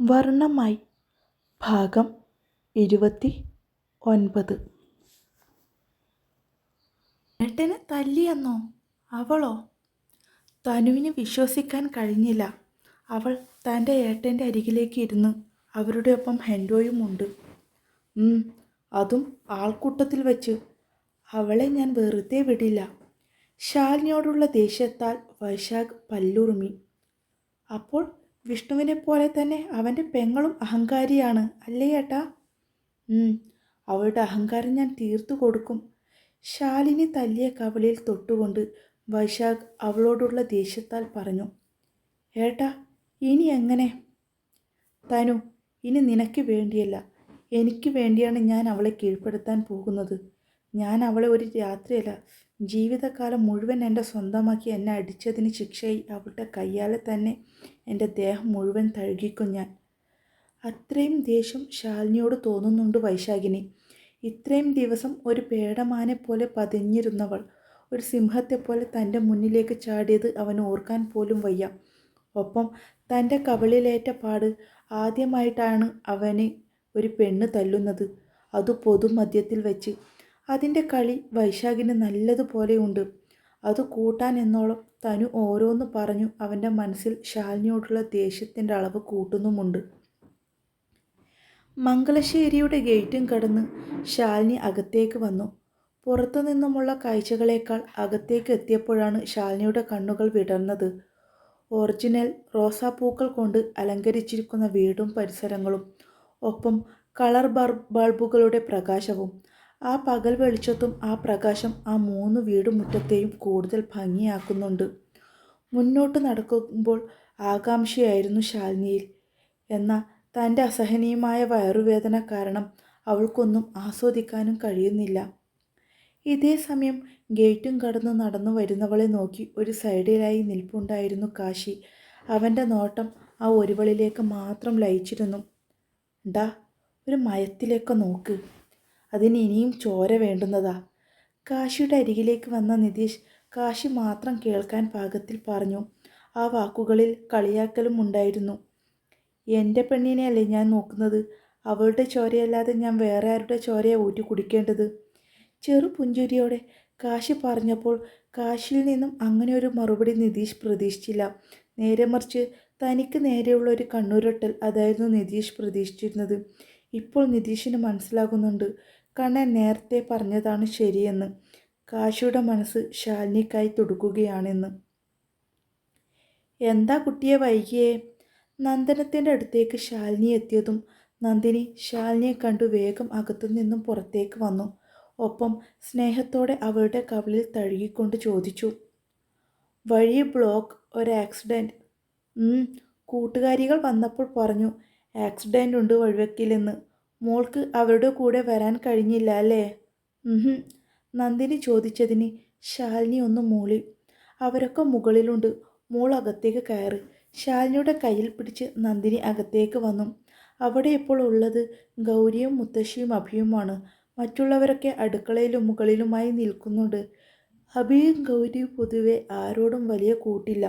വർണമായി ഭാഗം ഇരുപത്തി ഒൻപത്. ഏട്ടനെ തല്ലിയെന്നോ? അവളോ? തനുവിന് വിശ്വസിക്കാൻ കഴിഞ്ഞില്ല. അവൾ തന്റെ ഏട്ടന്റെ അരികിലേക്ക് ഇരുന്ന് അവരുടെ ഒപ്പം ഹെൻഡോയും ഉണ്ട്. അതും ആൾക്കൂട്ടത്തിൽ വച്ച്. അവളെ ഞാൻ വെറുതെ വിടില്ല. ശാലിനിയോടുള്ള ദേഷ്യത്താൽ വൈശാഖ് പല്ലുറുമി. അപ്പോൾ വിഷ്ണുവിനെ പോലെ തന്നെ അവന്റെ പെങ്ങളും അഹങ്കാരിയാണ് അല്ലേ ഏട്ടാ? അവളുടെ അഹങ്കാരം ഞാൻ തീർത്തു കൊടുക്കും. ശാലിനി തല്ലിയ കവളിൽ തൊട്ടുകൊണ്ട് വൈശാഖ് അവളോടുള്ള ദേഷ്യത്താൽ പറഞ്ഞു ഏട്ടാ ഇനി എങ്ങനെ? തനു ഇനി നിനക്ക് വേണ്ടിയല്ല. എനിക്ക് വേണ്ടിയാണ് ഞാൻ അവളെ കീഴ്പ്പെടുത്താൻ പോകുന്നത്. ഞാൻ അവളെ ഒരു രാത്രിയല്ല ജീവിതകാലം മുഴുവൻ എന്റെ സ്വന്തമാക്കി എന്നെ അടിച്ചതിന് ശിക്ഷയായി അവളുടെ കയ്യാലെ തന്നെ എന്റെ ദേഹം മുഴുവൻ തഴുകിക്കും ഞാൻ. അത്രയും ദേഷ്യം ശാലിനിയോട് തോന്നുന്നുണ്ട് വൈശാഖിനി. ഇത്രയും ദിവസം ഒരു പേടമാനെ പോലെ പതിഞ്ഞിരുന്നവൾ ഒരു സിംഹത്തെപ്പോലെ തന്റെ മുന്നിലേക്ക് ചാടിയത് അവന് ഓർക്കാൻ പോലും വയ്യ. ഒപ്പം തന്റെ കവളിലേറ്റ പാട് ആദ്യമായിട്ടാണ് അവനെ ഒരു പെണ്ണ് തല്ലുന്നത്. അത് പൊതുമധ്യത്തിൽ വെച്ച്. അതിന്റെ കളി വൈശാഖിന് നല്ലതുപോലെയുണ്ട് അത് കൂട്ടാൻ എന്നോളം തനു ഓരോന്ന് പറഞ്ഞു അവന്റെ മനസ്സിൽ ശാലിനിയോടുള്ള ദേഷ്യത്തിന്റെ അളവ് കൂട്ടുന്നുമുണ്ട്. മംഗലശ്ശേരിയുടെ ഗേറ്റും കടന്ന് ശാലിനി അകത്തേക്ക് വന്നു. പുറത്തു നിന്നുമുള്ള കാഴ്ചകളേക്കാൾ അകത്തേക്ക് എത്തിയപ്പോഴാണ് ശാലിനിയുടെ കണ്ണുകൾ വിടർന്നത്. ഒറിജിനൽ റോസാപ്പൂക്കൾ കൊണ്ട് അലങ്കരിച്ചിരിക്കുന്ന വീടും പരിസരങ്ങളും ഒപ്പം കളർ ബൾബുകളുടെ പ്രകാശവും ആ പകൽ വെളിച്ചത്തും ആ പ്രകാശം ആ മൂന്ന് വീടുമുറ്റത്തെയും കൂടുതൽ ഭംഗിയാക്കുന്നുണ്ട്. മുന്നോട്ട് നടക്കുമ്പോൾ ആകാംക്ഷയായിരുന്നു ശാലിനിയിൽ. എന്നാൽ തന്റെ അസഹനീയമായ വയറുവേദന കാരണം അവൾക്കൊന്നും ആസ്വദിക്കാനും കഴിയുന്നില്ല. ഇതേ സമയം ഗേറ്റും കടന്ന് നടന്നു വരുന്നവളെ നോക്കി ഒരു സൈഡിലായി നിൽപ്പുണ്ടായിരുന്നു കാശി. അവന്റെ നോട്ടം ആ ഒരുവളിലേക്ക് മാത്രം ലയിച്ചിരുന്നു. ഡാ ഒരു മയത്തിലേക്ക് നോക്ക്. അതിന് ഇനിയും ചോര വേണ്ടുന്നതാ. കാശിയുടെ അരികിലേക്ക് വന്ന നിതീഷ് കാശി മാത്രം കേൾക്കാൻ പാകത്തിൽ പറഞ്ഞു. ആ വാക്കുകളിൽ കളിയാക്കലും ഉണ്ടായിരുന്നു. എന്റെ പെണ്ണിനെയല്ലേ ഞാൻ നോക്കുന്നത്? അവളുടെ ചോരയല്ലാതെ ഞാൻ വേറെ ആരുടെ ചോരയെ ഊറ്റി കുടിക്കേണ്ടത്? ചെറു പുഞ്ചിരിയോടെ കാശി പറഞ്ഞപ്പോൾ കാശിയിൽ നിന്നും അങ്ങനെ ഒരു മറുപടി നിതീഷ് പ്രതീക്ഷിച്ചില്ല. നേരെ മറിച്ച് തനിക്ക് നേരെയുള്ള ഒരു കണ്ണൂരൊട്ടൽ അതായിരുന്നു നിതീഷ് പ്രതീക്ഷിച്ചിരുന്നത്. ഇപ്പോൾ നിതീഷിന് മനസ്സിലാകുന്നുണ്ട് കണ്ണൻ നേരത്തെ പറഞ്ഞതാണ് ശരിയെന്ന്. കാശിയുടെ മനസ്സ് ശാലിനിക്കായി തുടുക്കുകയാണെന്ന്. എന്താ കുട്ടിയെ വൈകിയേ? നന്ദനത്തിന്റെ അടുത്തേക്ക് ശാലിനി എത്തിയതും നന്ദിനി ശാലിനിയെ കണ്ടു വേഗം അകത്തു നിന്നും പുറത്തേക്ക് വന്നു. ഒപ്പം സ്നേഹത്തോടെ അവളുടെ കവിളിൽ തഴുകിക്കൊണ്ട് ചോദിച്ചു വഴി ബ്ലോക്ക് ഒരു ആക്സിഡന്റ്? കൂട്ടുകാരികൾ വന്നപ്പോൾ പറഞ്ഞു ആക്സിഡന്റ് ഉണ്ട് വഴിവെക്കില്ലെന്ന് മോൾക്ക് അവരുടെ കൂടെ വരാൻ കഴിഞ്ഞില്ല അല്ലേ? നന്ദിനി ചോദിച്ചതിന് ശാലിനി ഒന്ന് മൂളി. അവരൊക്കെ മുകളിലുണ്ട്. മോൾ അകത്തേക്ക് കയറി. ശാലിനിയുടെ കയ്യിൽ പിടിച്ച് നന്ദിനി അകത്തേക്ക് വന്നു. അവിടെ ഇപ്പോൾ ഉള്ളത് ഗൗരിയും മുത്തശ്ശിയും അഭിയുമാണ്. മറ്റുള്ളവരൊക്കെ അടുക്കളയിലും മുകളിലുമായി നിൽക്കുന്നുണ്ട്. അഭിയും ഗൗരിയും പൊതുവെ ആരോടും വലിയ കൂട്ടില്ല.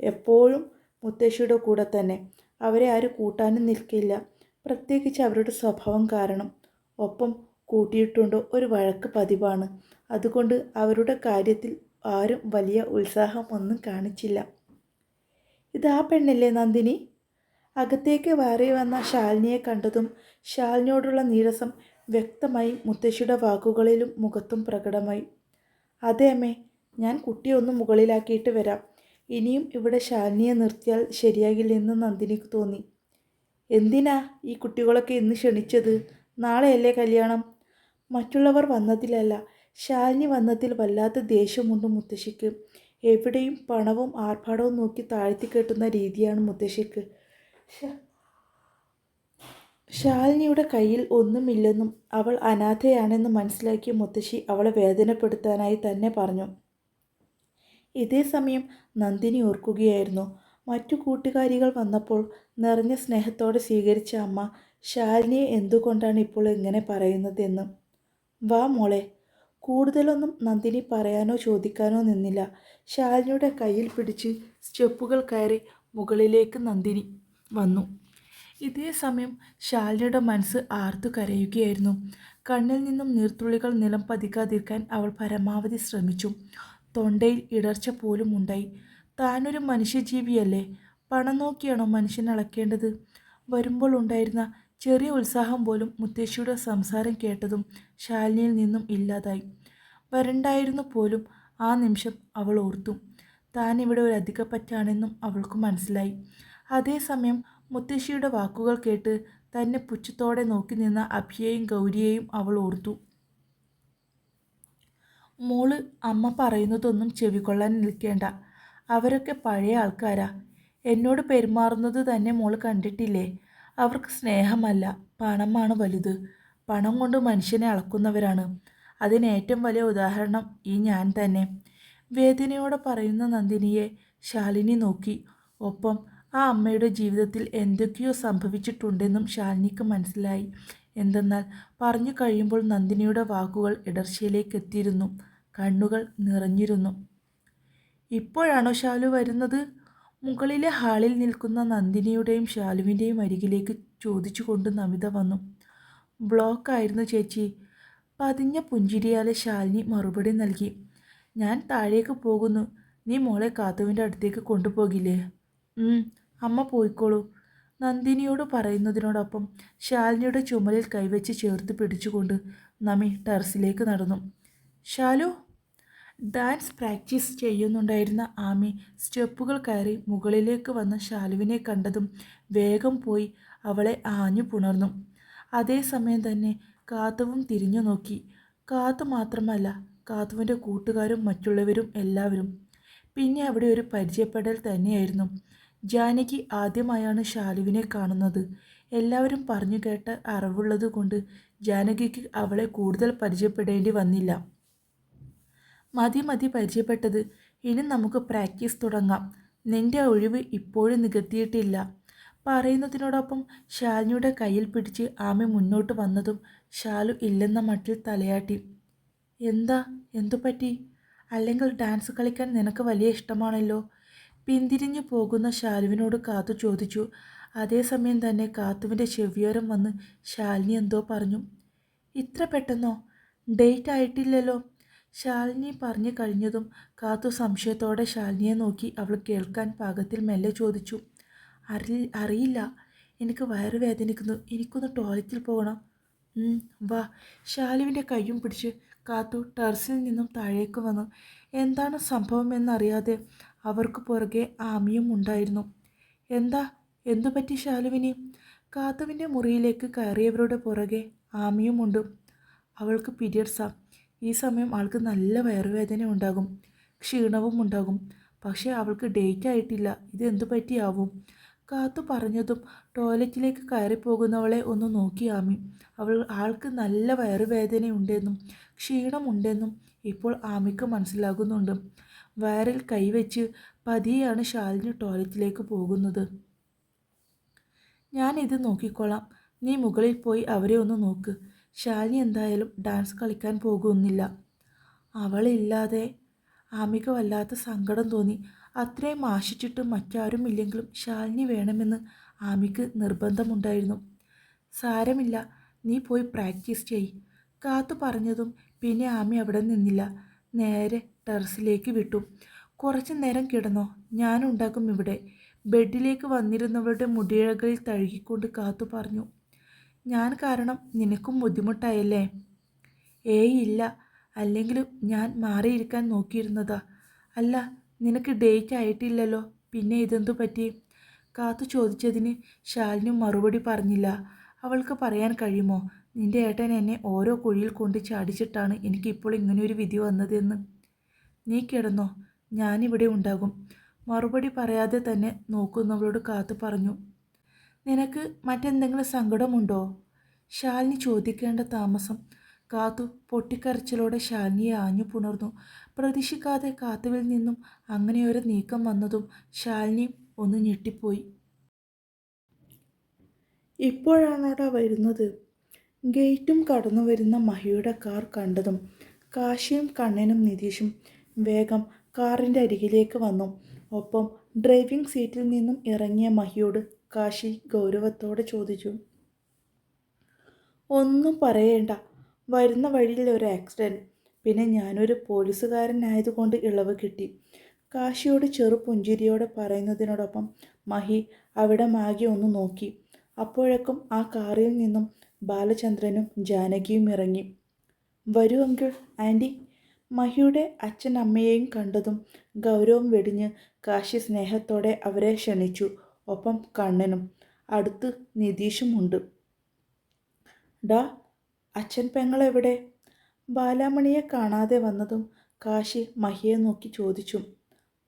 എപ്പോഴും മുത്തശ്ശിയുടെ കൂടെ തന്നെ. അവരെ ആരും കൂട്ടാനും നിൽക്കില്ല. പ്രത്യേകിച്ച് അവരുടെ സ്വഭാവം കാരണം. ഒപ്പം കൂട്ടിയിട്ടുണ്ടോ ഒരു വഴക്ക് പതിവാണ്. അതുകൊണ്ട് അവരുടെ കാര്യത്തിൽ ആരും വലിയ ഉത്സാഹം ഒന്നും കാണിച്ചില്ല. ഇത് ആ പെണ്ണല്ലേ നന്ദിനി. അകത്തേക്ക് വാറി വന്ന ശാലിനിയെ കണ്ടതും ശാലിനിയോടുള്ള നീരസം വ്യക്തമായി മുത്തശ്ശിയുടെ വാക്കുകളിലും മുഖത്തും പ്രകടമായി. അതെ അമ്മേ ഞാൻ കുട്ടിയെ ഒന്ന് മുകളിലാക്കിയിട്ട് വരാം. ഇനിയും ഇവിടെ ശാലിനിയെ നിർത്തിയാൽ ശരിയാകില്ലെന്ന് നന്ദിനിക്ക് തോന്നി. എന്തിനാ ഈ കുട്ടികളൊക്കെ ഇന്ന് ക്ഷണിച്ചത്? നാളെയല്ലേ കല്യാണം? മറ്റുള്ളവർ വന്നതിലല്ല ശാലിനി വന്നതിൽ വല്ലാത്ത ദേഷ്യമുണ്ട് മുത്തശ്ശിക്ക്. എവിടെയും പണവും ആർഭാടവും നോക്കി താഴ്ത്തി കെട്ടുന്ന രീതിയാണ് മുത്തശ്ശിക്ക്. ശാലിനിയുടെ കയ്യിൽ ഒന്നുമില്ലെന്നും അവൾ അനാഥയാണെന്നും മനസ്സിലാക്കിയ മുത്തശ്ശി അവളെ വേദനപ്പെടുത്താനായി തന്നെ പറഞ്ഞു. ഇതേ സമയം നന്ദിനി ഓർക്കുകയായിരുന്നു. മറ്റു കൂട്ടുകാരികൾ വന്നപ്പോൾ നിറഞ്ഞ സ്നേഹത്തോടെ സ്വീകരിച്ച അമ്മ ശാലിനിയെ എന്തുകൊണ്ടാണ് ഇപ്പോൾ ഇങ്ങനെ പറയുന്നതെന്ന്. വാ മോളെ കൂടുതലൊന്നും നന്ദിനി പറയാനോ ചോദിക്കാനോ നിന്നില്ല. ശാലിനിയുടെ കയ്യിൽ പിടിച്ച് സ്റ്റെപ്പുകൾ കയറി മുകളിലേക്ക് നന്ദിനി വന്നു. ഇതേ സമയം ശാലിനിയുടെ മനസ്സ് ആർത്തു കരയുകയായിരുന്നു. കണ്ണിൽ നിന്നും നീർത്തുള്ളികൾ നിലം പതിക്കാതിരിക്കാൻ അവൾ പരമാവധി ശ്രമിച്ചു. തൊണ്ടയിൽ ഇടർച്ച പോലും ഉണ്ടായി. താനൊരു മനുഷ്യജീവിയല്ലേ? പണം നോക്കിയാണോ മനുഷ്യൻ അളക്കേണ്ടത്? വരുമ്പോൾ ഉണ്ടായിരുന്ന ചെറിയ ഉത്സാഹം പോലും മുത്തശ്ശിയുടെ സംസാരം കേട്ടതും ശാലിനിയിൽ നിന്നും ഇല്ലാതായി. വരണ്ടായിരുന്നു പോലും ആ നിമിഷം അവൾ ഓർത്തു. താൻ ഇവിടെ ഒരു അധികപ്പറ്റാണെന്നും അവൾക്ക് മനസ്സിലായി. അതേസമയം മുത്തശ്ശിയുടെ വാക്കുകൾ കേട്ട് തന്നെ പുച്ഛത്തോടെ നോക്കി നിന്ന അഭിയെയും ഗൗരിയെയും അവൾ ഓർത്തു. മോൾ അമ്മ പറയുന്നതൊന്നും ചെവികൊള്ളാൻ നിൽക്കേണ്ട. അവരൊക്കെ പഴയ ആൾക്കാരാ. എന്നോട് പെരുമാറുന്നത് തന്നെ മോൾ കണ്ടിട്ടില്ലേ? അവർക്ക് സ്നേഹമല്ല പണമാണ് വലുത്. പണം കൊണ്ട് മനുഷ്യനെ അളക്കുന്നവരാണ്. അതിന് ഏറ്റവും വലിയ ഉദാഹരണം ഈ ഞാൻ തന്നെ. വേദനയോടെ പറയുന്ന നന്ദിനിയെ ശാലിനി നോക്കി. ഒപ്പം ആ അമ്മയുടെ ജീവിതത്തിൽ എന്തൊക്കെയോ സംഭവിച്ചിട്ടുണ്ടെന്നും ശാലിനിക്ക് മനസ്സിലായി. എന്തെന്നാൽ പറഞ്ഞു കഴിയുമ്പോൾ നന്ദിനിയുടെ വാക്കുകൾ ഇടർച്ചയിലേക്ക് എത്തിയിരുന്നു. കണ്ണുകൾ നിറഞ്ഞിരുന്നു. ഇപ്പോഴാണോ ശാലു വരുന്നത്? മുകളിലെ ഹാളിൽ നിൽക്കുന്ന നന്ദിനിയുടെയും ശാലുവിന്റെയും അരികിലേക്ക് ചോദിച്ചുകൊണ്ട് നമിത വന്നു. ബ്ലോക്കായിരുന്നു ചേച്ചി. പതിഞ്ഞ പുഞ്ചിരിയാലെ ശാലിനി മറുപടി നൽകി. ഞാൻ താഴേക്ക് പോകുന്നു. നീ മോളെ കാത്തുവിന്റെ അടുത്തേക്ക് കൊണ്ടുപോകില്ലേ? അമ്മ പോയിക്കോളൂ. നന്ദിനിയോട് പറയുന്നതിനോടൊപ്പം ശാലിനിയുടെ ചുമലിൽ കൈവച്ച് ചേർത്ത് പിടിച്ചുകൊണ്ട് നമി ടെറസിലേക്ക് നടന്നു. ശാലു ഡാൻസ് പ്രാക്ടീസ് ചെയ്യുന്നുണ്ടായിരുന്ന ആമി സ്റ്റെപ്പുകൾ കയറി മുകളിലേക്ക് വന്ന ശാലുവിനെ കണ്ടതും വേഗം പോയി അവളെ ആഞ്ഞു പുണർന്നു. അതേസമയം തന്നെ കാത്തുവും തിരിഞ്ഞു നോക്കി. കാത്തു മാത്രമല്ല കാത്തുവിന്റെ കൂട്ടുകാരും മറ്റുള്ളവരും എല്ലാവരും. പിന്നെ അവിടെ ഒരു പരിചയപ്പെടൽ തന്നെയായിരുന്നു. ജാനകി ആദ്യമായാണ് ശാലുവിനെ കാണുന്നത്. എല്ലാവരും പറഞ്ഞു കേട്ട അറിവുള്ളത് കൊണ്ട് ജാനകിക്ക് അവളെ കൂടുതൽ പരിചയപ്പെടേണ്ടി വന്നില്ല. മതി മതി പരിചയപ്പെട്ടത്. ഇനി നമുക്ക് പ്രാക്ടീസ് തുടങ്ങാം. നിന്റെ ഒഴിവ് ഇപ്പോഴും നികത്തിയിട്ടില്ല. പറയുന്നതിനോടൊപ്പം ശാലിനിയുടെ കയ്യിൽ പിടിച്ച് ആമി മുന്നോട്ട് വന്നതും ഷാലു ഇല്ലെന്ന മട്ടിൽ തലയാട്ടി. എന്താ? എന്തു പറ്റി? അല്ലെങ്കിൽ ഡാൻസ് കളിക്കാൻ നിനക്ക് വലിയ ഇഷ്ടമാണല്ലോ? പിന്തിരിഞ്ഞു പോകുന്ന ശാലുവിനോട് കാത്തു ചോദിച്ചു. അതേസമയം തന്നെ കാത്തുവിന്റെ ചെവിയോരം വന്ന് ശാലിനി എന്തോ പറഞ്ഞു. ഇത്ര പെട്ടെന്നോ? ഡേറ്റ് ആയിട്ടില്ലല്ലോ. ശാലിനി പറഞ്ഞു കഴിഞ്ഞതും കാത്തു സംശയത്തോടെ ശാലിനിയെ നോക്കി അവൾ കേൾക്കാൻ പാകത്തിൽ മെല്ലെ ചോദിച്ചു അറി അറിയില്ല. എനിക്ക് വയറ് വേദനിക്കുന്നു. എനിക്കൊന്ന് ടോയ്ലറ്റിൽ പോകണം. വാ. ശാലുവിന്റെ കയ്യും പിടിച്ച് കാത്തു ടെറസിൽ നിന്നും താഴേക്ക് വന്നു. എന്താണ് സംഭവമെന്നറിയാതെ അവർക്ക് പുറകെ ആമിയും ഉണ്ടായിരുന്നു. എന്താ? എന്തു പറ്റി ശാലുവിന്? കാത്തുവിന്റെ മുറിയിലേക്ക് കയറിയവരുടെ പുറകെ ആമിയുമുണ്ട്. അവൾക്ക് പീരിയഡ്സാ. ഈ സമയം ആൾക്ക് നല്ല വയറുവേദന ഉണ്ടാകും ക്ഷീണവും ഉണ്ടാകും. പക്ഷേ അവൾക്ക് ഡേറ്റ് ആയിട്ടില്ല. ഇത് എന്തു പറ്റിയാവും? കാത്തു പറഞ്ഞതും ടോയ്ലറ്റിലേക്ക് കയറിപ്പോകുന്നവളെ ഒന്ന് നോക്കി ആമി. അവൾ ആൾക്ക് നല്ല വയറുവേദനയുണ്ടെന്നും ക്ഷീണമുണ്ടെന്നും ഇപ്പോൾ ആമിക്ക് മനസ്സിലാകുന്നുണ്ട്. വയറിൽ കൈവച്ച് പതിയെയാണ് ശാലിനി ടോയ്ലറ്റിലേക്ക് പോകുന്നത്. ഞാനിത് നോക്കിക്കോളാം. നീ മുകളിൽ പോയി അവരെ ഒന്ന് നോക്ക്. ശാലിനി എന്തായാലും ഡാൻസ് കളിക്കാൻ പോകുന്നില്ല. അവളില്ലാതെ ആമിക്ക് വല്ലാത്ത സങ്കടം തോന്നി. അത്രയും ആശിച്ചിട്ട് മറ്റാരും ഇല്ലെങ്കിലും ശാലിനി വേണമെന്ന് ആമിക്ക് നിർബന്ധമുണ്ടായിരുന്നു. സാരമില്ല നീ പോയി പ്രാക്ടീസ് ചെയ് കാത്തു പറഞ്ഞതും പിന്നെ ആമി അവിടെ നിന്നില്ല. നേരെ ടെറസിലേക്ക് വിട്ടു. കുറച്ചു നേരം കിടന്നോ ഞാനുണ്ടാക്കും ഇവിടെ. ബെഡിലേക്ക് വന്നിരുന്നവരുടെ മുടിയിഴകളിൽ തഴുകിക്കൊണ്ട് കാത്തു പറഞ്ഞു. ഞാൻ കാരണം നിനക്കും ബുദ്ധിമുട്ടായല്ലേ? ഏയ് ഇല്ല. അല്ലെങ്കിലും ഞാൻ മാറിയിരിക്കാൻ നോക്കിയിരുന്നതാ. അല്ല നിനക്ക് ഡേറ്റ് ആയിട്ടില്ലല്ലോ. പിന്നെ ഇതെന്തു പറ്റി? കാത്തു ചോദിച്ചതിന് ശാലിനി മറുപടി പറഞ്ഞില്ല. അവൾക്ക് പറയാൻ കഴിയുമോ? നിന്റെ ഏട്ടൻ എന്നെ ഓരോ കുഴിയിൽ കൊണ്ട് ചാടിച്ചിട്ടാണ് എനിക്കിപ്പോൾ ഇങ്ങനെയൊരു വിധി വന്നതെന്ന്. നീ കിടന്നോ? ഞാനിവിടെ ഉണ്ടാകും. മറുപടി പറയാതെ തന്നെ നോക്കുന്നവളോട് കാത്തു പറഞ്ഞു. നിനക്ക് മറ്റെന്തെങ്കിലും സങ്കടമുണ്ടോ? ശാലിനി ചോദിക്കേണ്ട താമസം. കാത്തു പൊട്ടിക്കരച്ചിലോടെ ശാലിനിയെ ആഞ്ഞു പുണർന്നു. പ്രതീക്ഷിക്കാതെ കാത്തുവിൽ നിന്നും അങ്ങനെയൊരു നീക്കം വന്നതും ശാലിനി ഒന്ന് ഞെട്ടിപ്പോയി. ഇപ്പോഴാണോടാ വരുന്നത്? ഗേറ്റും കടന്നു വരുന്ന മഹിയുടെ കാർ കണ്ടതും കാശിയും കണ്ണനും നിതീഷും വേഗം കാറിന്റെ അരികിലേക്ക് വന്നു. ഒപ്പം ഡ്രൈവിംഗ് സീറ്റിൽ നിന്നും ഇറങ്ങിയ മഹിയോട് കാശി ഗൗരവത്തോടെ ചോദിച്ചു. ഒന്നും പറയേണ്ട. വരുന്ന വഴിയിൽ ഒരു ആക്സിഡന്റ് പിന്നെ ഞാനൊരു പോലീസുകാരനായതുകൊണ്ട് ഇളവ് കിട്ടി. കാശിയോട് ചെറു പുഞ്ചിരിയോടെ പറയുന്നതിനോടൊപ്പം മഹി അവിടെ മാഗി ഒന്ന് നോക്കി. അപ്പോഴേക്കും ആ കാറിൽ നിന്നും ബാലചന്ദ്രനും ജാനകിയും ഇറങ്ങി. വരൂ അങ്കിൾ ആന്റി. മഹിയുടെ അച്ഛൻ അമ്മയെയും കണ്ടതും ഗൗരവം വെടിഞ്ഞ് കാശി സ്നേഹത്തോടെ അവരെ ക്ഷണിച്ചു. ഒപ്പം കണ്ണനും. അടുത്ത് നിതീഷുമുണ്ട്. ഡാ അച്ഛൻ പെങ്ങളെവിടെ? ബാലാമണിയെ കാണാതെ വന്നതും കാശി മഹിയെ നോക്കി ചോദിച്ചു.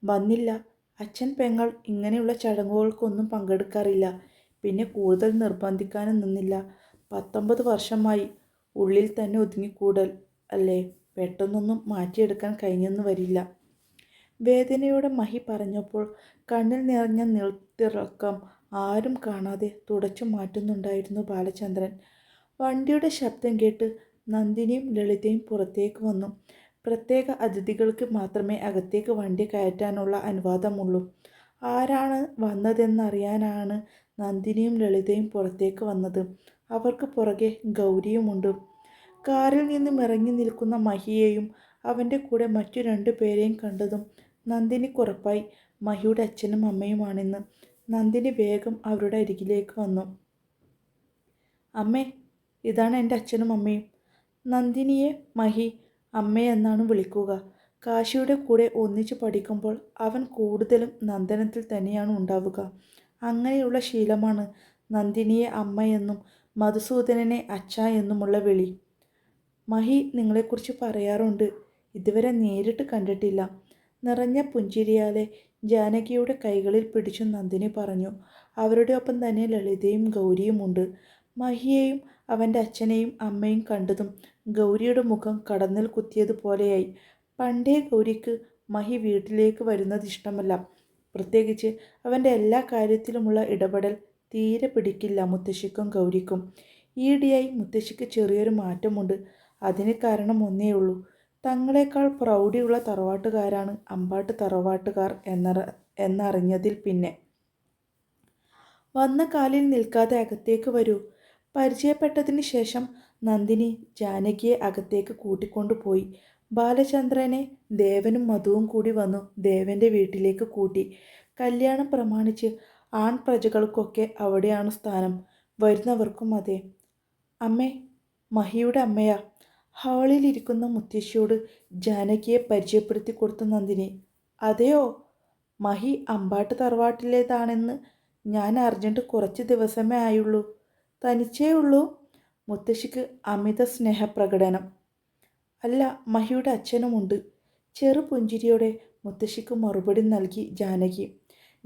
വന്നില്ല. അച്ഛൻ പെങ്ങൾ ഇങ്ങനെയുള്ള ചടങ്ങുകൾക്കൊന്നും പങ്കെടുക്കാറില്ല. പിന്നെ കൂടുതൽ നിർബന്ധിക്കാനും നിന്നില്ല. പത്തൊമ്പത് വർഷമായി ഉള്ളിൽ തന്നെ ഒതുങ്ങിക്കൂടൽ അല്ലേ? പെട്ടെന്നൊന്നും മാറ്റിയെടുക്കാൻ കഴിഞ്ഞെന്ന് വരില്ല. വേദനയോടെ മഹി പറഞ്ഞപ്പോൾ കണ്ണിൽ നിറഞ്ഞ നിർത്തിറക്കം ആരും കാണാതെ തുടച്ചു മാറ്റുന്നുണ്ടായിരുന്നു ബാലചന്ദ്രൻ. വണ്ടിയുടെ ശബ്ദം കേട്ട് നന്ദിനിയും ലളിതയും പുറത്തേക്ക് വന്നു. പ്രത്യേക അതിഥികൾക്ക് മാത്രമേ അകത്തേക്ക് വണ്ടി കയറ്റാനുള്ള അനുവാദമുള്ളൂ. ആരാണ് വന്നതെന്നറിയാനാണ് നന്ദിനിയും ലളിതയും പുറത്തേക്ക് വന്നത്. അവർക്ക് പുറകെ ഗൗരിയുമുണ്ട്. കാറിൽ നിന്നും ഇറങ്ങി നിൽക്കുന്ന മഹിയെയും അവന്റെ കൂടെ മറ്റു രണ്ടു പേരെയും കണ്ടതും നന്ദിനിക്കുറപ്പായി മഹിയുടെ അച്ഛനും അമ്മയുമാണെന്ന്. നന്ദിനി വേഗം അവരുടെ അരികിലേക്ക് വന്നു. അമ്മേ ഇതാണ് എന്റെ അച്ഛനും അമ്മയും. നന്ദിനിയെ മഹി അമ്മയെന്നാണ് വിളിക്കുക. കാശിയുടെ കൂടെ ഒന്നിച്ചു പഠിക്കുമ്പോൾ അവൻ കൂടുതലും നന്ദനത്തിൽ തന്നെയാണ് ഉണ്ടാവുക. അങ്ങനെയുള്ള ശീലമാണ് നന്ദിനിയെ അമ്മയെന്നും മധുസൂദനനെ അച്ഛ എന്നുമുള്ള വിളി. മഹി നിങ്ങളെക്കുറിച്ച് പറയാറുണ്ട്. ഇതുവരെ നേരിട്ട് കണ്ടിട്ടില്ല. നിറഞ്ഞ പുഞ്ചിരിയാലെ ജാനകിയുടെ കൈകളിൽ പിടിച്ചു നന്ദിനി പറഞ്ഞു അവരുടെ ഒപ്പം തന്നെ ലളിതയും ഗൗരിയുമുണ്ട് മഹിയെയും അവന്റെ അച്ഛനെയും അമ്മയും കണ്ടതും ഗൗരിയുടെ മുഖം കടന്നിൽ കുത്തിയതുപോലെയായി പണ്ടേ ഗൗരിക്ക് മഹി വീട്ടിലേക്ക് വരുന്നത് ഇഷ്ടമല്ല. പ്രത്യേകിച്ച് അവന്റെ എല്ലാ കാര്യത്തിലുമുള്ള ഇടപെടൽ തീരെ പിടിക്കില്ല മുത്തശ്ശിക്കും ഗൗരിക്കും. ഈയിടെയായി മുത്തശ്ശിക്ക് ചെറിയൊരു മാറ്റമുണ്ട്. അതിന് കാരണം ഒന്നേ ഉള്ളൂ തങ്ങളെക്കാൾ പ്രൗഢിയുള്ള തറവാട്ടുകാരാണ് അമ്പാട്ട് തറവാട്ടുകാർ എന്നറ എന്നറിഞ്ഞതിൽ പിന്നെ. വന്ന കാലിൽ നിൽക്കാതെ അകത്തേക്ക് വരൂ. പരിചയപ്പെട്ടതിന് ശേഷം നന്ദിനി ജാനകിയെ അകത്തേക്ക് കൂട്ടിക്കൊണ്ടുപോയി ബാലചന്ദ്രനെ ദേവനും മധുവും കൂടി വന്നു ദേവന്റെ വീട്ടിലേക്ക് കൂട്ടി. കല്യാണം പ്രമാണിച്ച് ആൺപ്രജകൾക്കൊക്കെ അവിടെയാണ് സ്ഥാനം. വരുന്നവർക്കും അതെ. അമ്മേ മഹിയുടെ അമ്മയാ. ഹാളിലിരിക്കുന്ന മുത്തശ്ശിയോട് ജാനകിയെ പരിചയപ്പെടുത്തി കൊടുത്ത നന്ദിനി അതെയോ? മഹി അമ്പാട്ട് തറവാട്ടിലേതാണെന്ന് ഞാൻ അറിഞ്ഞിട്ട് കുറച്ച് ദിവസമേ ആയുള്ളൂ. തനിച്ചേ ഉള്ളൂ? മുത്തശ്ശിക്ക് അമിത സ്നേഹപ്രകടനം. അല്ല മഹിയുടെ അച്ഛനുമുണ്ട്. ചെറു പുഞ്ചിരിയോടെ മുത്തശ്ശിക്ക് മറുപടി നൽകി ജാനകി.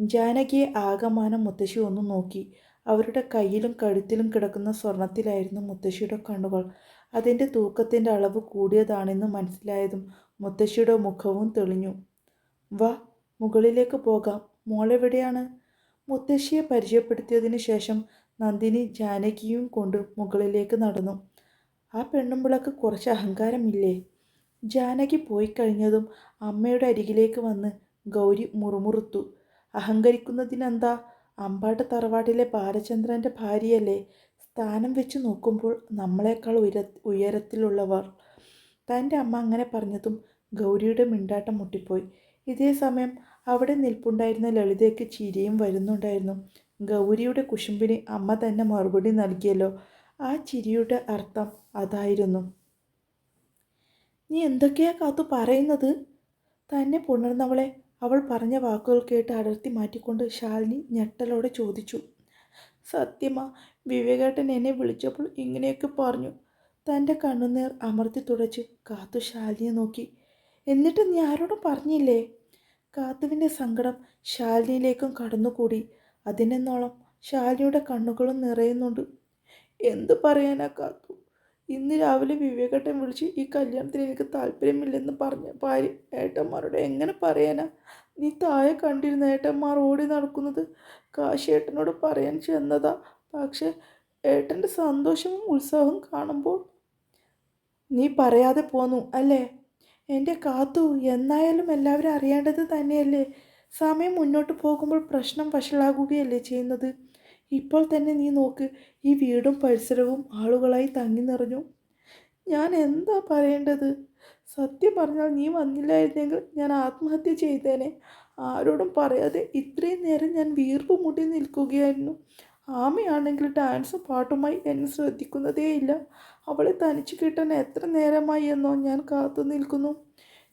ജാനകിയെ ആകമാനം മുത്തശ്ശി ഒന്ന് നോക്കി. അവരുടെ കയ്യിലും കഴുത്തിലും കിടക്കുന്ന സ്വർണത്തിലായിരുന്നു മുത്തശ്ശിയുടെ കണ്ണുകൾ. അതിന്റെ തൂക്കത്തിന്റെ അളവ് കൂടിയതാണെന്ന് മനസ്സിലായതും മുത്തശ്ശിയുടെ മുഖവും തെളിഞ്ഞു. വാ മുകളിലേക്ക് പോകാം. മോളെവിടെയാണ്? മുത്തശ്ശിയെ പരിചയപ്പെടുത്തിയതിനു ശേഷം നന്ദിനി ജാനകിയും കൊണ്ട് മുകളിലേക്ക് നടന്നു. ആ പെണ്ണുമ്പിളക്ക് കുറച്ച് അഹങ്കാരമില്ലേ? ജാനകി പോയി കഴിഞ്ഞതും അമ്മയുടെ അരികിലേക്ക് വന്ന് ഗൗരി മുറുമുറുത്തു. അഹങ്കരിക്കുന്നതിനെന്താ? അമ്പാട്ട് തറവാട്ടിലെ ബാലചന്ദ്രന്റെ ഭാര്യയല്ലേ? സ്ഥാനം വെച്ച് നോക്കുമ്പോൾ നമ്മളെക്കാൾ ഉയര ഉയരത്തിലുള്ളവർ. തന്റെ അമ്മ അങ്ങനെ പറഞ്ഞതും ഗൗരിയുടെ മിണ്ടാട്ടം മുട്ടിപ്പോയി. ഇതേ സമയം അവിടെ നിൽപ്പുണ്ടായിരുന്ന ലളിതയ്ക്ക് ചിരിയും വരുന്നുണ്ടായിരുന്നു. ഗൗരിയുടെ കുശുമ്പിന് അമ്മ തന്നെ മറുപടി നൽകിയല്ലോ. ആ ചിരിയുടെ അർത്ഥം അതായിരുന്നു. നീ എന്തൊക്കെയാ കാത്തു പറയുന്നത്? തന്നെ പുണർന്നവളെ അവൾ പറഞ്ഞ വാക്കുകൾ കേട്ട് അടർത്തി മാറ്റിക്കൊണ്ട് ശാലിനി ഞെട്ടലോടെ ചോദിച്ചു. സത്യമാ വിവേകേട്ടൻ എന്നെ വിളിച്ചപ്പോൾ ഇങ്ങനെയൊക്കെ പറഞ്ഞു. തന്റെ കണ്ണുനീർ അമർത്തി തുടച്ച് കാത്തു ശാലിനിയെ നോക്കി. എന്നിട്ട് നീ ആരോടും പറഞ്ഞില്ലേ? കാത്തുവിന്റെ സങ്കടം ശാലിനിയിലേക്കും കടന്നുകൂടി. അതിനെന്നോളം ശാലിനിയുടെ കണ്ണുകളും നിറയുന്നുണ്ട്. എന്ത് പറയാനാ കാത്തു? ഇന്ന് രാവിലെ വിവേകട്ടൻ വിളിച്ച് ഈ കല്യാണത്തിന് എനിക്ക് താല്പര്യമില്ലെന്ന് പറഞ്ഞ ഭാര്യ ഏട്ടന്മാരോട് എങ്ങനെ പറയാനാ? നീ താഴെ കണ്ടിരുന്ന ഏട്ടന്മാർ ഓടി നടക്കുന്നത് കാശേട്ടനോട് പറയാൻ ചെന്നതാ. പക്ഷെ ഏട്ടന്റെ സന്തോഷവും ഉത്സാഹവും കാണുമ്പോൾ നീ പറയാതെ പോന്നു അല്ലേ? എന്റെ കാത്തു. എന്നായാലും എല്ലാവരും അറിയേണ്ടത് തന്നെയല്ലേ? സമയം മുന്നോട്ട് പോകുമ്പോൾ പ്രശ്നം വഷളാകുകയല്ലേ ചെയ്യുന്നത്? ഇപ്പോൾ തന്നെ നീ നോക്ക് ഈ വീടും പരിസരവും ആളുകളായി തങ്ങി നിറഞ്ഞു. ഞാൻ എന്താ പറയേണ്ടത്? സത്യം പറഞ്ഞാൽ നീ വന്നില്ലായിരുന്നെങ്കിൽ ഞാൻ ആത്മഹത്യ ചെയ്തേനെ. ആരോടും പറയാതെ ഇത്രയും നേരം ഞാൻ വീർപ്പ് മുട്ടി നിൽക്കുകയായിരുന്നു. ആമയാണെങ്കിൽ ഡാൻസും പാട്ടുമായി എന്നെ ശ്രദ്ധിക്കുന്നതേയില്ല അവളെ തനിച്ച് കിട്ടാൻ എത്ര നേരമായി എന്നോ ഞാൻ കാത്തു നിൽക്കുന്നു.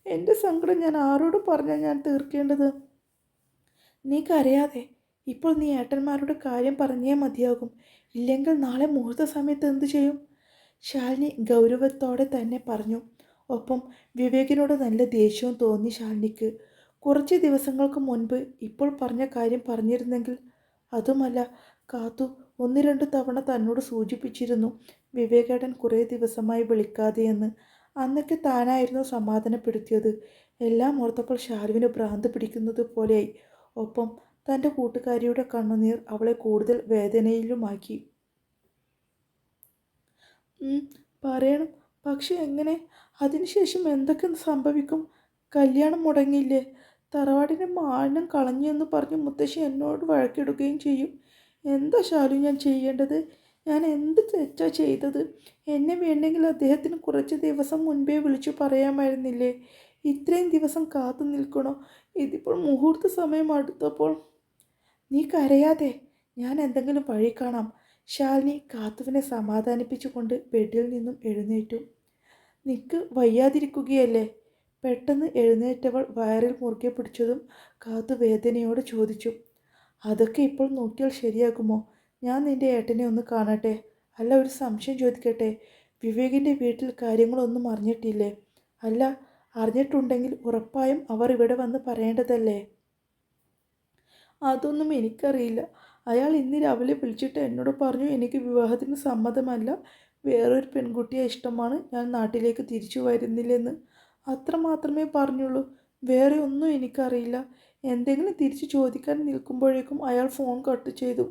എന്റെ സങ്കടം ഞാൻ ആരോട് പറഞ്ഞാൽ ഞാൻ തീർക്കേണ്ടത്? നീ കരയാതെ. ഇപ്പോൾ നീ ഏട്ടന്മാരുടെ കാര്യം പറഞ്ഞേ മതിയാകും. ഇല്ലെങ്കിൽ നാളെ മുഹൂർത്ത സമയത്ത് എന്തു ചെയ്യും? ശാലിനി ഗൗരവത്തോടെ തന്നെ പറഞ്ഞു. ഒപ്പം വിവേകിനോട് നല്ല ദേഷ്യവും തോന്നി ശാലിനിക്ക്. കുറച്ച് ദിവസങ്ങൾക്ക് മുൻപ് ഇപ്പോൾ പറഞ്ഞ കാര്യം പറഞ്ഞിരുന്നെങ്കിൽ അതുമല്ല കാത്തു ഒന്ന് രണ്ട് തവണ തന്നോട് സൂചിപ്പിച്ചിരുന്നു വിവേകേടൻ കുറേ ദിവസമായി വിളിക്കാതെയെന്ന്. അന്നൊക്കെ താനായിരുന്നു സമാധാനപ്പെടുത്തിയത്. എല്ലാം ഓർത്തപ്പോൾ ഷാരുവിന് ഭ്രാന്ത് പിടിക്കുന്നത് പോലെയായി. ഒപ്പം തന്റെ കൂട്ടുകാരിയുടെ കണ്ണുനീർ അവളെ കൂടുതൽ വേദനയിലുമാക്കി. പറയണം. പക്ഷെ എങ്ങനെ? അതിനുശേഷം എന്തൊക്കെ സംഭവിക്കും? കല്യാണം മുടങ്ങിയില്ലേ? തറവാടിന്റെ മാനം കളഞ്ഞു എന്ന് പറഞ്ഞ് മുത്തശ്ശി എന്നോട് വഴക്കിടുകയും ചെയ്യും. എന്താ ശാലു ഞാൻ ചെയ്യേണ്ടത്? ഞാൻ എന്ത് തെറ്റാ ചെയ്തത്? എന്നെ വേണ്ടെങ്കിൽ അദ്ദേഹത്തിന് കുറച്ച് ദിവസം മുൻപേ വിളിച്ചു പറയാമായിരുന്നില്ലേ? ഇത്രയും ദിവസം കാത്തു നിൽക്കണോ? ഇതിപ്പോൾ മുഹൂർത്ത സമയം അടുത്തപ്പോൾ. നീ കരയാതെ ഞാൻ എന്തെങ്കിലും വഴി കാണാം. ശാലിനി കാത്തുവിനെ സമാധാനിപ്പിച്ചുകൊണ്ട് ബെഡിൽ നിന്നും എഴുന്നേറ്റു. നിക്ക് വയ്യാതിരിക്കുകയല്ലേ? പെട്ടെന്ന് എഴുന്നേറ്റവൾ വയറിൽ മുറുകെ പിടിച്ചതും കാത്തു വേദനയോട് ചോദിച്ചു. അതൊക്കെ ഇപ്പോൾ നോക്കിയാൽ ശരിയാകുമോ? ഞാൻ നിന്റെ ഏട്ടനെ ഒന്ന് കാണട്ടെ. അല്ല ഒരു സംശയം ചോദിക്കട്ടെ? വിവേകിന്റെ വീട്ടിൽ കാര്യങ്ങളൊന്നും അറിഞ്ഞിട്ടില്ലേ? അല്ല അറിഞ്ഞിട്ടുണ്ടെങ്കിൽ ഉറപ്പായും അവർ ഇവിടെ വന്ന് പറയേണ്ടതല്ലേ? അതൊന്നും എനിക്കറിയില്ല. അയാൾ ഇന്ന് രാവിലെ വിളിച്ചിട്ട് എന്നോട് പറഞ്ഞു എനിക്ക് വിവാഹത്തിന് സമ്മതമല്ല. വേറൊരു പെൺകുട്ടിയെ ഇഷ്ടമാണ്. ഞാൻ നാട്ടിലേക്ക് തിരിച്ചു വരുന്നില്ലെന്ന്. അത്ര മാത്രമേ പറഞ്ഞുള്ളൂ. വേറെ ഒന്നും എനിക്കറിയില്ല. എന്തെങ്കിലും തിരിച്ചു ചോദിക്കാൻ നിൽക്കുമ്പോഴേക്കും അയാൾ ഫോൺ കട്ട് ചെയ്തു.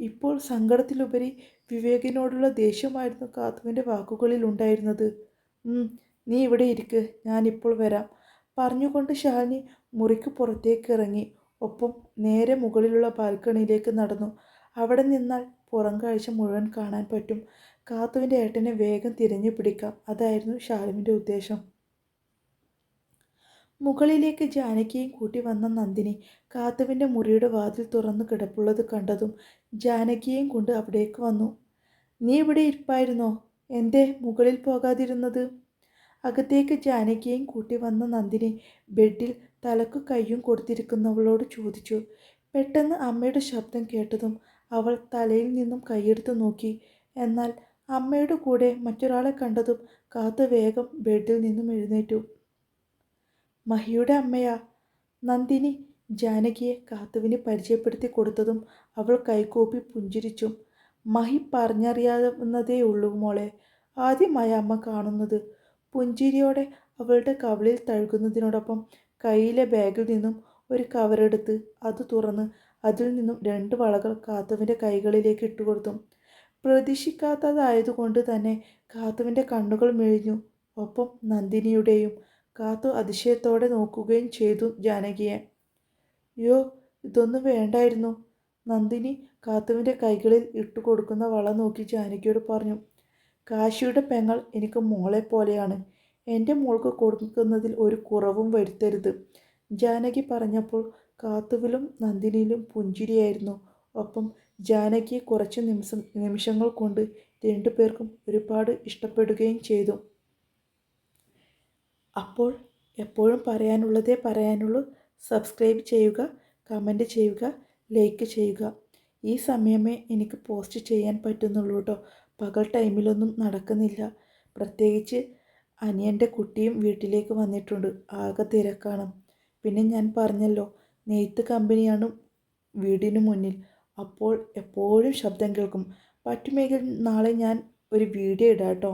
ഇപ്പോൾ സങ്കടത്തിലുപരി വിവേകിനോടുള്ള ദേഷ്യമായിരുന്നു കാത്തുവിന്റെ വാക്കുകളിൽ ഉണ്ടായിരുന്നത്. നീ ഇവിടെ ഇരിക്ക് ഞാനിപ്പോൾ വരാം പറഞ്ഞുകൊണ്ട് ഷാലിനി മുറിക്ക് പുറത്തേക്ക് ഇറങ്ങി. ഒപ്പം നേരെ മുകളിലുള്ള ബാൽക്കണിയിലേക്ക് നടന്നു. അവിടെ നിന്നാൽ പുറം കാഴ്ച മുഴുവൻ കാണാൻ പറ്റും. കാത്തുവിന്റെ ഏട്ടനെ വേഗം തിരഞ്ഞു പിടിക്കാം. അതായിരുന്നു ശാലുവിന്റെ ഉദ്ദേശം. മുകളിലേക്ക് ജാനകിയും കൂട്ടി വന്ന നന്ദിനി കാത്തുവിന്റെ മുറിയുടെ വാതിൽ തുറന്നു കിടപ്പുള്ളത് കണ്ടതും ജാനകിയെയും കൊണ്ട് അവിടേക്ക് വന്നു. നീ ഇവിടെ ഇരിപ്പായിരുന്നോ? എന്തേ മുകളിൽ പോകാതിരുന്നത്? അകത്തേക്ക് ജാനകിയെയും കൂട്ടി വന്ന നന്ദിനി ബെഡിൽ തലക്കു കയ്യും കൊടുത്തിരിക്കുന്നവളോട് ചോദിച്ചു. പെട്ടെന്ന് അമ്മയുടെ ശബ്ദം കേട്ടതും അവൾ തലയിൽ നിന്നും കൈയെടുത്ത് നോക്കി. എന്നാൽ അമ്മയുടെ കൂടെ മറ്റൊരാളെ കണ്ടതും കാത്തു വേഗം ബെഡിൽ നിന്നും എഴുന്നേറ്റു. മഹിയുടെ അമ്മയാ. നന്ദിനി ജാനകിയെ കാത്തുവിന് പരിചയപ്പെടുത്തി കൊടുത്തതും അവൾ കൈകൂപ്പി പുഞ്ചിരിച്ചു മഹി പറഞ്ഞറിയാവുന്നതേ ഉള്ളൂ മോളെ. ആദ്യമായ അമ്മ കാണുന്നത് പുഞ്ചിരിയോടെ അവളുടെ കവളിൽ തഴുകുന്നതിനോടൊപ്പം കയ്യിലെ ബാഗിൽ നിന്നും ഒരു കവറെടുത്ത് അത് തുറന്ന് അതിൽ നിന്നും രണ്ട് വളകൾ കാത്തുവിന്റെ കൈകളിലേക്ക് ഇട്ടു കൊടുത്തു. പ്രതീക്ഷിക്കാത്തതായതുകൊണ്ട് തന്നെ കാത്തുവിന്റെ കണ്ണുകൾ മെഴിഞ്ഞു ഒപ്പം നന്ദിനിയുടെയും കാത്തു അതിശയത്തോടെ നോക്കുകയും ചെയ്തു ജാനകിയെ. യോ ഇതൊന്നും വേണ്ടായിരുന്നു. നന്ദിനി കാത്തുവിന്റെ കൈകളിൽ ഇട്ടുകൊടുക്കുന്ന വള നോക്കി ജാനകിയോട് പറഞ്ഞു കാശിയുടെ പെങ്ങൾ എനിക്ക് മോളെ പോലെയാണ്. എന്റെ മോൾക്ക് കൊടുക്കുന്നതിൽ ഒരു കുറവും വരുത്തരുത്. ജാനകി പറഞ്ഞപ്പോൾ കാത്തുവിലും നന്ദിനിയിലും പുഞ്ചിരിയായിരുന്നു. ഒപ്പം ജാനകിയെ കുറച്ച് നിമിഷം നിമിഷങ്ങൾ കൊണ്ട് രണ്ടുപേർക്കും ഒരുപാട് ഇഷ്ടപ്പെടുകയും ചെയ്തു. അപ്പോൾ എപ്പോഴും പറയാനുള്ളതേ പറയാനുള്ളൂ. സബ്സ്ക്രൈബ് ചെയ്യുക കമന്റ് ചെയ്യുക ലൈക്ക് ചെയ്യുക. ഈ സമയമേ എനിക്ക് പോസ്റ്റ് ചെയ്യാൻ പറ്റുന്നുള്ളൂ കേട്ടോ. പകൽ ടൈമിലൊന്നും നടക്കുന്നില്ല. പ്രത്യേകിച്ച് അനിയന്റെ കുട്ടിയും വീട്ടിലേക്ക് വന്നിട്ടുണ്ട്. ആകെ തിരക്കാണ്. പിന്നെ ഞാൻ പറഞ്ഞല്ലോ നെയ്ത്ത് കമ്പനിയാണ് വീടിന് മുന്നിൽ. അപ്പോൾ എപ്പോഴും ശബ്ദം കേൾക്കും. പറ്റുമെങ്കിൽ നാളെ ഞാൻ ഒരു വീഡിയോ ഇടാം കേട്ടോ.